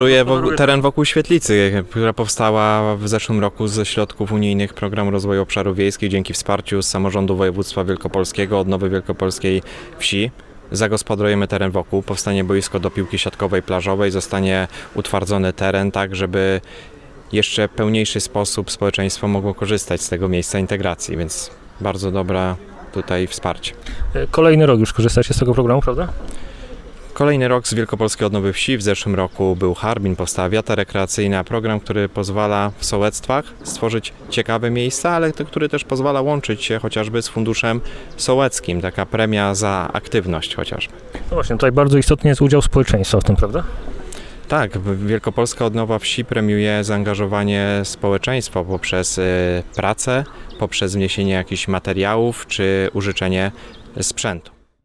Gospodaruje wokół, teren wokół Świetlicy, która powstała w zeszłym roku ze środków unijnych Programu Rozwoju Obszarów Wiejskich dzięki wsparciu z samorządu województwa wielkopolskiego, odnowy wielkopolskiej wsi. Zagospodarujemy teren wokół, powstanie boisko do piłki siatkowej, plażowej, zostanie utwardzony teren tak, żeby jeszcze pełniejszy sposób społeczeństwo mogło korzystać z tego miejsca integracji, więc bardzo dobra tutaj wsparcie. E, Kolejny rok już korzystacie z tego programu, prawda? Kolejny rok z Wielkopolskiej Odnowy Wsi. W zeszłym roku był Harbin, powstała wiata rekreacyjna, program, który pozwala w sołectwach stworzyć ciekawe miejsca, ale który też pozwala łączyć się chociażby z funduszem sołeckim. Taka premia za aktywność chociażby. No właśnie, tutaj bardzo istotny jest udział społeczeństwa w tym, prawda? Tak, Wielkopolska Odnowa Wsi premiuje zaangażowanie społeczeństwa poprzez y, pracę, poprzez wniesienie jakichś materiałów czy użyczenie sprzętu.